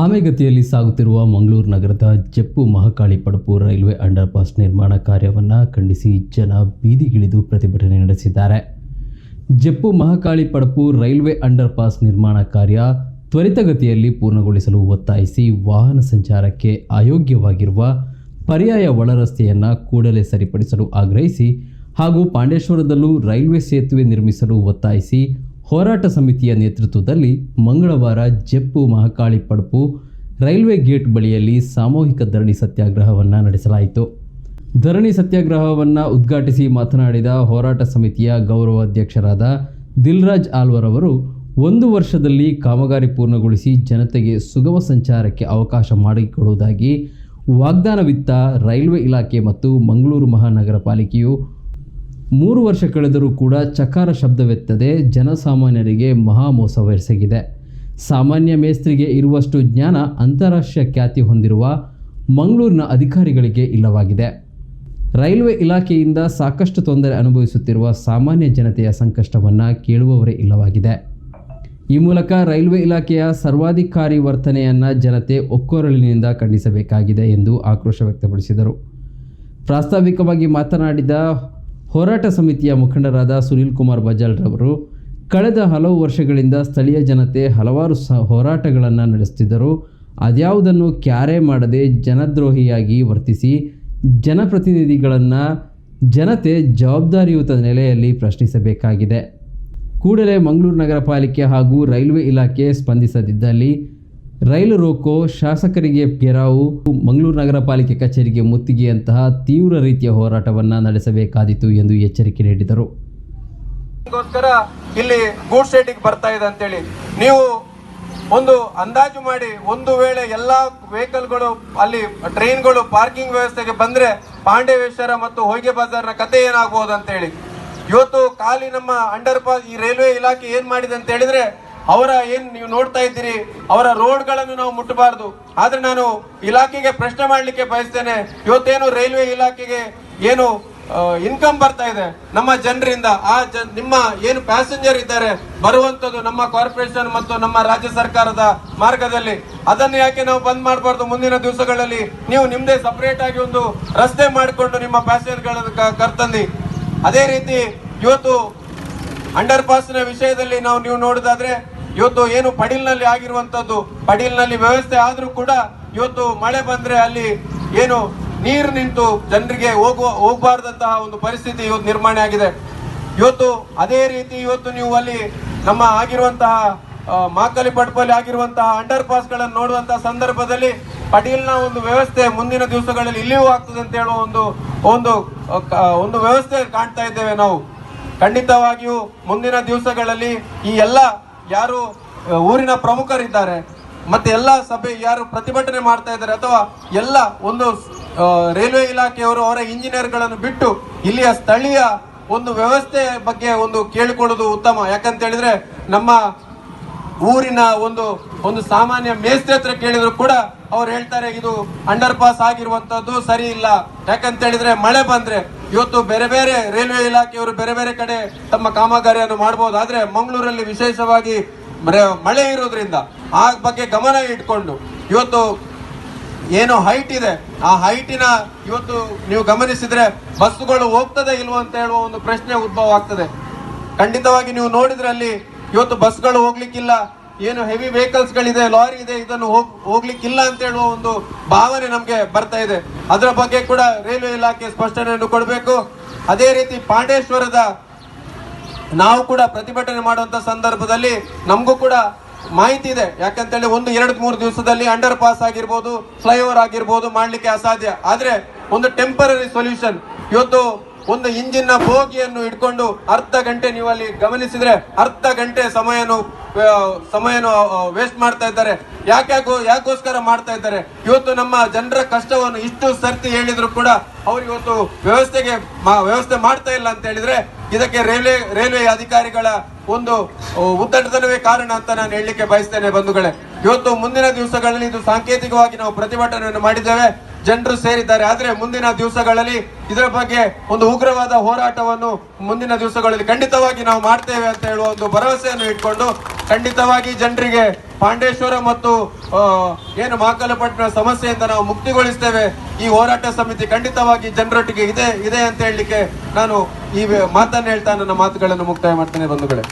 ಆಮೆಗತಿಯಲ್ಲಿ ಸಾಗುತ್ತಿರುವ ಮಂಗಳೂರು ನಗರದ Jeppu Mahakali Padpu railway underpass ನಿರ್ಮಾಣ ಕಾರ್ಯವನ್ನು ಖಂಡಿಸಿ ಜನ ಬೀದಿಗಿಳಿದು ಪ್ರತಿಭಟನೆ ನಡೆಸಿದ್ದಾರೆ. Jeppu Mahakali Padpu railway underpass ನಿರ್ಮಾಣ ಕಾರ್ಯ ತ್ವರಿತಗತಿಯಲ್ಲಿ ಪೂರ್ಣಗೊಳಿಸಲು ಒತ್ತಾಯಿಸಿ ವಾಹನ ಸಂಚಾರಕ್ಕೆ ಅಯೋಗ್ಯವಾಗಿರುವ ಪರ್ಯಾಯ ಒಳರಸ್ತೆಯನ್ನು ಕೂಡಲೇ ಸರಿಪಡಿಸಲು ಆಗ್ರಹಿಸಿ ಹಾಗೂ ಪಾಂಡೇಶ್ವರದಲ್ಲೂ ರೈಲ್ವೆ ಸೇತುವೆ ನಿರ್ಮಿಸಲು ಒತ್ತಾಯಿಸಿ ಹೋರಾಟ ಸಮಿತಿಯ ನೇತೃತ್ವದಲ್ಲಿ ಮಂಗಳವಾರ ಜಪ್ಪು ಮಹಾಕಾಳಿ ಪಡಪು ರೈಲ್ವೆ ಗೇಟ್ ಬಳಿಯಲ್ಲಿ ಸಾಮೂಹಿಕ ಧರಣಿ ಸತ್ಯಾಗ್ರಹವನ್ನು ನಡೆಸಲಾಯಿತು. ಧರಣಿ ಸತ್ಯಾಗ್ರಹವನ್ನು ಉದ್ಘಾಟಿಸಿ ಮಾತನಾಡಿದ ಹೋರಾಟ ಸಮಿತಿಯ ಗೌರವಾಧ್ಯಕ್ಷರಾದ ದಿಲ್ರಾಜ್ ಆಲ್ವರ್ ಅವರು, ಒಂದು ವರ್ಷದಲ್ಲಿ ಕಾಮಗಾರಿ ಪೂರ್ಣಗೊಳಿಸಿ ಜನತೆಗೆ ಸುಗಮ ಸಂಚಾರಕ್ಕೆ ಅವಕಾಶ ಮಾಡಿಕೊಡುವುದಾಗಿ ವಾಗ್ದಾನವಿತ್ತ ರೈಲ್ವೆ ಇಲಾಖೆ ಮತ್ತು ಮಂಗಳೂರು ಮಹಾನಗರ ಪಾಲಿಕೆಯು ಮೂರು ವರ್ಷ ಕಳೆದರೂ ಕೂಡ ಚಕಾರ ಶಬ್ದವೆತ್ತದೆ ಜನಸಾಮಾನ್ಯರಿಗೆ ಮಹಾ ಮೋಸವೆಸಗಿದೆ ಸಾಮಾನ್ಯ ಮೇಸ್ತ್ರಿಗೆ ಇರುವಷ್ಟು ಜ್ಞಾನ ಅಂತಾರಾಷ್ಟ್ರೀಯ ಖ್ಯಾತಿ ಹೊಂದಿರುವ ಮಂಗಳೂರಿನ ಅಧಿಕಾರಿಗಳಿಗೆ ಇಲ್ಲವಾಗಿದೆ. ರೈಲ್ವೆ ಇಲಾಖೆಯಿಂದ ಸಾಕಷ್ಟು ತೊಂದರೆ ಅನುಭವಿಸುತ್ತಿರುವ ಸಾಮಾನ್ಯ ಜನತೆಯ ಸಂಕಷ್ಟವನ್ನು ಕೇಳುವವರೇ ಇಲ್ಲವಾಗಿದೆ. ಈ ಮೂಲಕ ರೈಲ್ವೆ ಇಲಾಖೆಯ ಸರ್ವಾಧಿಕಾರಿ ವರ್ತನೆಯನ್ನು ಜನತೆ ಒಕ್ಕೊರಳಿನಿಂದ ಖಂಡಿಸಬೇಕಾಗಿದೆ ಎಂದು ಆಕ್ರೋಶ ವ್ಯಕ್ತಪಡಿಸಿದರು. ಪ್ರಾಸ್ತಾವಿಕವಾಗಿ ಮಾತನಾಡಿದ ಹೋರಾಟ ಸಮಿತಿಯ ಮುಖಂಡರಾದ ಸುನೀಲ್ ಕುಮಾರ್ ಬಜಾಲ್ರವರು ಕಳೆದ ಹಲವು ವರ್ಷಗಳಿಂದ ಸ್ಥಳೀಯ ಜನತೆ ಹಲವಾರು ಸ ಹೋರಾಟಗಳನ್ನು ನಡೆಸುತ್ತಿದ್ದರು ಅದ್ಯಾವುದನ್ನು ಕ್ಯಾರೆ ಮಾಡದೆ ಜನದ್ರೋಹಿಯಾಗಿ ವರ್ತಿಸಿ ಜನಪ್ರತಿನಿಧಿಗಳನ್ನು ಜನತೆ ಜವಾಬ್ದಾರಿಯುತ ನೆಲೆಯಲ್ಲಿ ಪ್ರಶ್ನಿಸಬೇಕಾಗಿದೆ. ಕೂಡಲೇ ಮಂಗಳೂರು ನಗರ ಪಾಲಿಕೆ ಹಾಗೂ ರೈಲ್ವೆ ಇಲಾಖೆ ಸ್ಪಂದಿಸದಿದ್ದಲ್ಲಿ ರೈಲು ರೋಕೋ ಶಾಸಕರಿಗೆ ಗೆರಾವು, ಮಂಗಳೂರು ನಗರ ಪಾಲಿಕೆ ಕಚೇರಿಗೆ ಮುತ್ತಿಗೆಯಂತಹ ತೀವ್ರ ರೀತಿಯ ಹೋರಾಟವನ್ನು ನಡೆಸಬೇಕಾದೀತು ಎಂದು ಎಚ್ಚರಿಕೆ ನೀಡಿದರು. ಇಲ್ಲಿ ಗೂಡ್ ಶೆಡ್ಡಿಗೆ ಬರ್ತಾ ಇದೆ ಅಂತೇಳಿ. ನೀವು ಒಂದು ಅಂದಾಜು ಮಾಡಿ, ಒಂದು ವೇಳೆ ಎಲ್ಲಾ ವೆಹಿಕಲ್ಗಳು, ಅಲ್ಲಿ ಟ್ರೈನ್ಗಳು, ಪಾರ್ಕಿಂಗ್ ವ್ಯವಸ್ಥೆಗೆ ಬಂದ್ರೆ ಪಾಂಡೇವೇಶ್ವರ ಮತ್ತು ಹೊಯ್ಗೆ ಬಜಾರ್ನ ಕತೆ ಏನಾಗಬಹುದು ಅಂತ ಹೇಳಿ ಇವತ್ತು ಖಾಲಿ ನಮ್ಮ ಅಂಡರ್ ಪಾಸ್ ಈ ರೈಲ್ವೆ ಇಲಾಖೆ ಏನ್ ಮಾಡಿದೆ ಅಂತ ಹೇಳಿದ್ರೆ ಅವರ ಏನ್ ನೀವು ನೋಡ್ತಾ ಇದ್ದೀರಿ, ಅವರ ರೋಡ್ಗಳನ್ನು ನಾವು ಮುಟ್ಟಬಾರದು. ಆದ್ರೆ ನಾನು ಇಲಾಖೆಗೆ ಪ್ರಶ್ನೆ ಮಾಡ್ಲಿಕ್ಕೆ ಬಯಸ್ತೇನೆ. ಇವತ್ತೇನು ರೈಲ್ವೆ ಇಲಾಖೆಗೆ ಏನು ಇನ್ಕಮ್ ಬರ್ತಾ ಇದೆ ನಮ್ಮ ಜನರಿಂದ, ಆ ನಿಮ್ಮ ಏನು ಪ್ಯಾಸೆಂಜರ್ ಇದ್ದಾರೆ, ಬರುವಂತದ್ದು ನಮ್ಮ ಕಾರ್ಪೊರೇಷನ್ ಮತ್ತು ನಮ್ಮ ರಾಜ್ಯ ಸರ್ಕಾರದ ಮಾರ್ಗದಲ್ಲಿ. ಅದನ್ನು ಯಾಕೆ ನಾವು ಬಂದ್ ಮಾಡಬಾರ್ದು ಮುಂದಿನ ದಿವಸಗಳಲ್ಲಿ? ನೀವು ನಿಮ್ದೇ ಸಪರೇಟ್ ಆಗಿ ಒಂದು ರಸ್ತೆ ಮಾಡಿಕೊಂಡು ನಿಮ್ಮ ಪ್ಯಾಸೆಂಜರ್ಗಳನ್ನು ಕರ್ತಂದಿ. ಅದೇ ರೀತಿ ಇವತ್ತು ಅಂಡರ್ ಪಾಸ್ನ ವಿಷಯದಲ್ಲಿ ನಾವು ನೀವು ನೋಡೋದಾದ್ರೆ ಇವತ್ತು ಏನು ಪಡೀಲ್ನಲ್ಲಿ ಆಗಿರುವಂತದ್ದು, ಪಡೀಲ್ನಲ್ಲಿ ವ್ಯವಸ್ಥೆ ಆದ್ರೂ ಕೂಡ ಇವತ್ತು ಮಳೆ ಬಂದ್ರೆ ಅಲ್ಲಿ ಏನು ನೀರು ನಿಂತು ಜನರಿಗೆ ಹೋಗುವ, ಹೋಗಬಾರ್ದಂತಹ ಒಂದು ಪರಿಸ್ಥಿತಿ ಇವತ್ತು ನಿರ್ಮಾಣ ಆಗಿದೆ. ಇವತ್ತು ಅದೇ ರೀತಿ ಇವತ್ತು ನೀವು ಅಲ್ಲಿ ನಮ್ಮ ಆಗಿರುವಂತಹ ಮಾಕಲಿ ಪಡ್ಪಲ್ಲಿ ಆಗಿರುವಂತಹ ಅಂಡರ್ ಪಾಸ್ಗಳನ್ನು ನೋಡುವಂತಹ ಸಂದರ್ಭದಲ್ಲಿ ಪಡೀಲ್ನ ಒಂದು ವ್ಯವಸ್ಥೆ ಮುಂದಿನ ದಿವಸಗಳಲ್ಲಿ ಇಲ್ಲಿಯೂ ಆಗ್ತದೆ ಅಂತ ಹೇಳುವ ಒಂದು ಒಂದು ಒಂದು ವ್ಯವಸ್ಥೆ ಕಾಣ್ತಾ ಇದ್ದೇವೆ ನಾವು. ಖಂಡಿತವಾಗಿಯೂ ಮುಂದಿನ ದಿವಸಗಳಲ್ಲಿ ಈ ಎಲ್ಲ ಯಾರು ಊರಿನ ಪ್ರಮುಖರಿದ್ದಾರೆ, ಮತ್ತೆ ಎಲ್ಲ ಸಭೆ ಯಾರು ಪ್ರತಿಭಟನೆ ಮಾಡ್ತಾ ಇದ್ದಾರೆ ಅಥವಾ ಎಲ್ಲ ಒಂದು ರೈಲ್ವೆ ಇಲಾಖೆಯವರು ಅವರ ಇಂಜಿನಿಯರ್ಗಳನ್ನು ಬಿಟ್ಟು ಇಲ್ಲಿಯ ಸ್ಥಳೀಯ ಒಂದು ವ್ಯವಸ್ಥೆ ಬಗ್ಗೆ ಒಂದು ಕೇಳಿಕೊಳ್ಳೋದು ಉತ್ತಮ. ಯಾಕಂತ ಹೇಳಿದ್ರೆ ನಮ್ಮ ಊರಿನ ಒಂದು ಒಂದು ಸಾಮಾನ್ಯ ಮೇಸ್ತ್ರಿ ಹತ್ರ ಕೇಳಿದ್ರು ಕೂಡ ಅವ್ರು ಹೇಳ್ತಾರೆ, ಇದು ಅಂಡರ್ ಪಾಸ್ ಆಗಿರುವಂತದ್ದು ಸರಿ ಇಲ್ಲ. ಯಾಕಂತ ಹೇಳಿದ್ರೆ ಮಳೆ ಬಂದ್ರೆ ಇವತ್ತು ಬೇರೆ ಬೇರೆ ರೈಲ್ವೆ ಇಲಾಖೆಯವರು ಬೇರೆ ಬೇರೆ ಕಡೆ ತಮ್ಮ ಕಾಮಗಾರಿಯನ್ನು ಮಾಡಬಹುದು ಆದ್ರೆ ಮಂಗಳೂರಲ್ಲಿ ವಿಶೇಷವಾಗಿ ಮಳೆ ಇರೋದ್ರಿಂದ ಆ ಬಗ್ಗೆ ಗಮನ ಇಟ್ಕೊಂಡು ಇವತ್ತು ಏನು ಹೈಟ್ ಇದೆ. ಆ ಹೈಟಿನ ಇವತ್ತು ನೀವು ಗಮನಿಸಿದ್ರೆ ಬಸ್ಸುಗಳು ಹೋಗ್ತದೆ ಇಲ್ವೋ ಅಂತ ಹೇಳುವ ಒಂದು ಪ್ರಶ್ನೆ ಉದ್ಭವ ಆಗ್ತದೆ. ಖಂಡಿತವಾಗಿ ನೀವು ನೋಡಿದ್ರೆ ಅಲ್ಲಿ ಇವತ್ತು ಬಸ್ಗಳು ಹೋಗ್ಲಿಕ್ಕಿಲ್ಲ. ಏನು ಹೆವಿ ವೆಹಿಕಲ್ಸ್ ಗಳಿದೆ ಲಾರಿ ಇದೆ, ಇದನ್ನು ಹೋಗ್, ಹೋಗ್ಲಿಕ್ಕಿಲ್ಲ ಅಂತ ಹೇಳುವ ಒಂದು ಭಾವನೆ ನಮ್ಗೆ ಬರ್ತಾ ಇದೆ. ಅದರ ಬಗ್ಗೆ ಕೂಡ ರೈಲ್ವೆ ಇಲಾಖೆ ಸ್ಪಷ್ಟನೆಯನ್ನು ಕೊಡಬೇಕು. ಅದೇ ರೀತಿ ಪಾಂಡೇಶ್ವರದ ನಾವು ಕೂಡ ಪ್ರತಿಭಟನೆ ಮಾಡುವಂತ ಸಂದರ್ಭದಲ್ಲಿ ನಮಗೂ ಕೂಡ ಮಾಹಿತಿ ಇದೆ. ಯಾಕಂತೇಳಿ ಒಂದು ಎರಡು ಮೂರು ದಿವಸದಲ್ಲಿ ಅಂಡರ್ ಪಾಸ್ ಆಗಿರ್ಬೋದು ಫ್ಲೈಓವರ್ ಆಗಿರ್ಬೋದು ಮಾಡ್ಲಿಕ್ಕೆ ಅಸಾಧ್ಯ. ಆದ್ರೆ ಒಂದು ಟೆಂಪರರಿ ಸೊಲ್ಯೂಷನ್ ಇವತ್ತು ಒಂದು ಇಂಜಿನ್ನ ಬೋಗಿಯನ್ನು ಇಟ್ಕೊಂಡು ಅರ್ಧ ಗಂಟೆ ನೀವು ಅಲ್ಲಿ ಗಮನಿಸಿದ್ರೆ ಅರ್ಧ ಗಂಟೆ ಸಮಯನು ಸಮಯನು ವೇಸ್ಟ್ ಮಾಡ್ತಾ ಇದ್ದಾರೆ. ಯಾಕೆ ಯಾಕೋಸ್ಕರ ಮಾಡ್ತಾ ಇದ್ದಾರೆ? ಇವತ್ತು ನಮ್ಮ ಜನರ ಕಷ್ಟವನ್ನು ಇಷ್ಟು ಸರ್ತಿ ಹೇಳಿದ್ರು ಕೂಡ ಅವ್ರು ಇವತ್ತು ವ್ಯವಸ್ಥೆಗೆ ವ್ಯವಸ್ಥೆ ಮಾಡ್ತಾ ಇಲ್ಲ ಅಂತ ಹೇಳಿದ್ರೆ ಇದಕ್ಕೆ ರೈಲ್ವೆ ರೈಲ್ವೆ ಅಧಿಕಾರಿಗಳ ಒಂದು ಉದ್ದಟತನವೇ ಕಾರಣ ಅಂತ ನಾನು ಹೇಳಲಿಕ್ಕೆ ಬಯಸ್ತೇನೆ ಬಂಧುಗಳೇ. ಇವತ್ತು ಮುಂದಿನ ದಿವಸಗಳಲ್ಲಿ ಇದು ಸಾಂಕೇತಿಕವಾಗಿ ನಾವು ಪ್ರತಿಭಟನೆಯನ್ನು ಮಾಡಿದ್ದೇವೆ. ಜನರು ಸೇರಿದ್ದಾರೆ. ಆದರೆ ಮುಂದಿನ ದಿವಸಗಳಲ್ಲಿ ಇದರ ಬಗ್ಗೆ ಒಂದು ಉಗ್ರವಾದ ಹೋರಾಟವನ್ನು ಮುಂದಿನ ದಿವಸಗಳಲ್ಲಿ ಖಂಡಿತವಾಗಿ ನಾವು ಮಾಡ್ತೇವೆ ಅಂತ ಹೇಳುವ ಒಂದು ಭರವಸೆಯನ್ನು ಇಟ್ಕೊಂಡು ಖಂಡಿತವಾಗಿ ಜನರಿಗೆ ಪಾಂಡೇಶ್ವರ ಮತ್ತು ಏನು ಮಾಕಲಪಟ್ಟಣ ಸಮಸ್ಯೆಯಿಂದ ನಾವು ಮುಕ್ತಿಗೊಳಿಸ್ತೇವೆ. ಈ ಹೋರಾಟ ಸಮಿತಿ ಖಂಡಿತವಾಗಿ ಜನರೊಟ್ಟಿಗೆ ಇದೆ ಇದೆ ಅಂತ ಹೇಳಲಿಕ್ಕೆ ನಾನು ಈ ಮಾತನ್ನು ಹೇಳ್ತಾ ನನ್ನ ಮಾತುಗಳನ್ನು ಮುಕ್ತಾಯ ಮಾಡ್ತೇನೆ ಬಂಧುಗಳೇ.